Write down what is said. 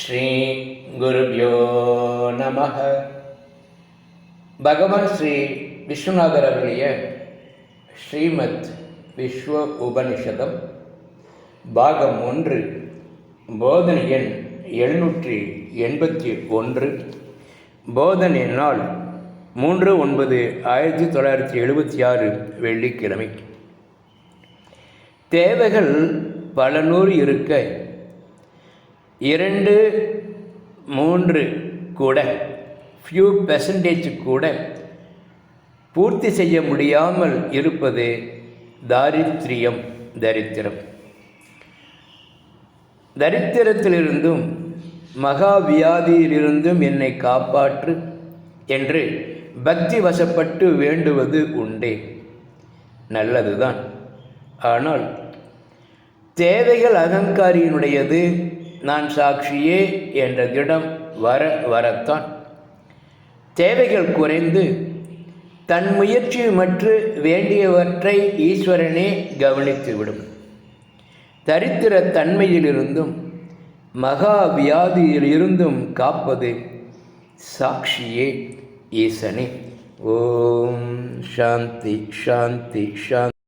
ஸ்ரீ குருபியோ நம பகவான் ஸ்ரீ விஸ்வநாதர் அவருடைய ஸ்ரீமத் விஸ்வ உபனிஷதம் பாகம் ஒன்று போதனை எண் எழுநூற்றி எண்பத்தி ஒன்று. போதனை நாள் மூன்று ஒன்பது ஆயிரத்தி தொள்ளாயிரத்தி எழுபத்தி ஆறு வெள்ளிக்கிழமை. தேவைகள் பல நூறு இருக்க இரண்டு மூன்று கூட ஃபியூ பெர்சன்டேஜ் கூட பூர்த்தி செய்ய முடியாமல் இருப்பது தாரித்திரியம் தரித்திரம். தரித்திரத்திலிருந்தும் மகா வியாதியிலிருந்தும் என்னை காப்பாற்று என்று பக்தி வசப்பட்டு வேண்டுவது உண்டே. நல்லதுதான். ஆனால் தேவைகள் அகங்காரியினுடையது நான் சாட்சியே என்ற திடம் வர வரத்தான். தேவைகள் குறைந்து தன் முயற்சி மற்ற வேண்டியவற்றை ஈஸ்வரனே கவனித்துவிடும் தரித்திர தன்மையிலிருந்தும் மகா வியாதியிலிருந்தும் காப்பது சாட்சியே ஈசனே. ஓம் சாந்தி சாந்தி சாந்தி.